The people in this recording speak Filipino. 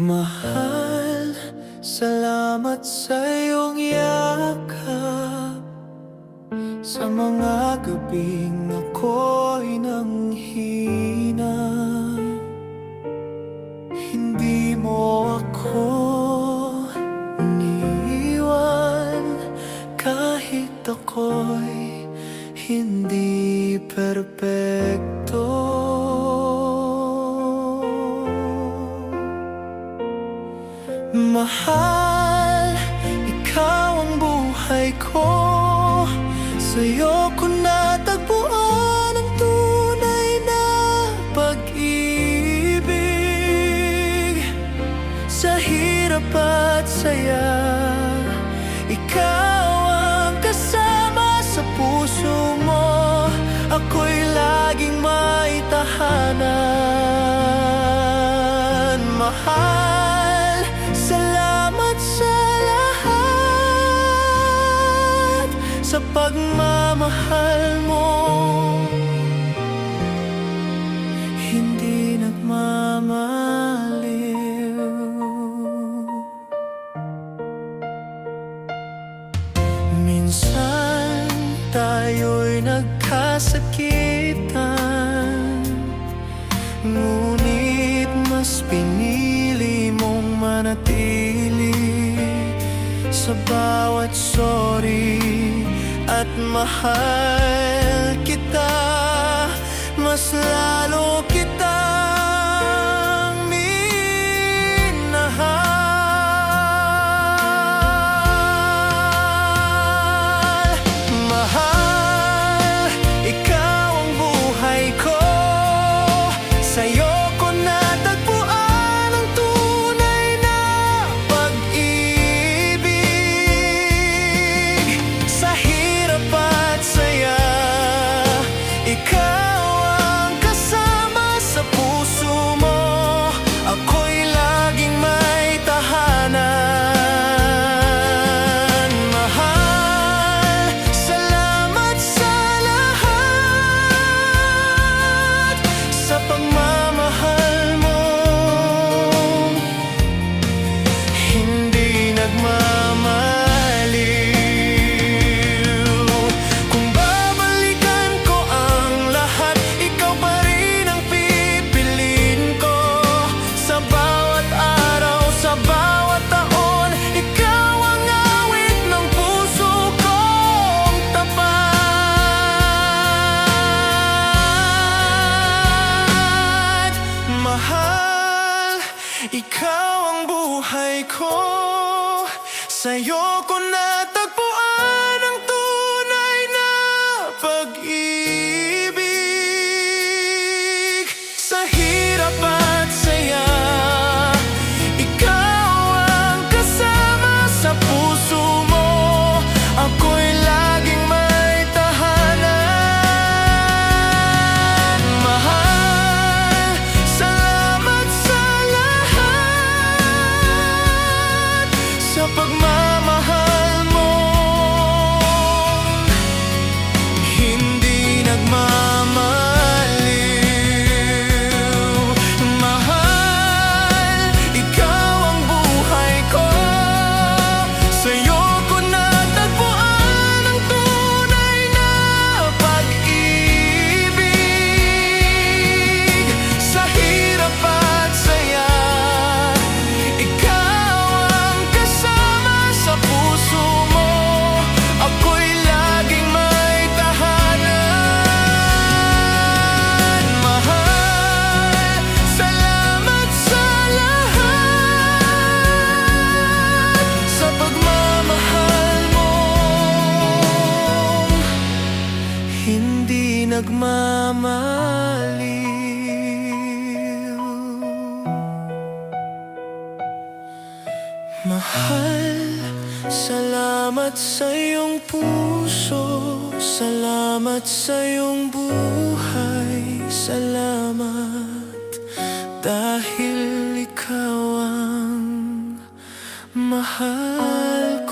Mahal, salamat sa iyong yakap. Sa mga gabing ako'y nanghina Hindi mo ako niiwan Kahit ako'y hindi perpekto Mahal, ikaw ang buhay ko. Sa'yo ko natagpuan ang tunay na pag-ibig. Sa hirap at saya Ikaw tahanan. Mahal, salamat sa lahat Sa pagmamahal mo. Hindi nagmamaliw. Minsan tayo'y nagkasakitan mas pinili mong manatili Sa bawat sorry at mahal kita Mahal, ikaw ang buhay ko. Sa'yo ko natagpuan Hindi nagmamaliw. Mahal, salamat sa iyong puso Salamat sa iyong buhay Salamat dahil ikaw ang mahal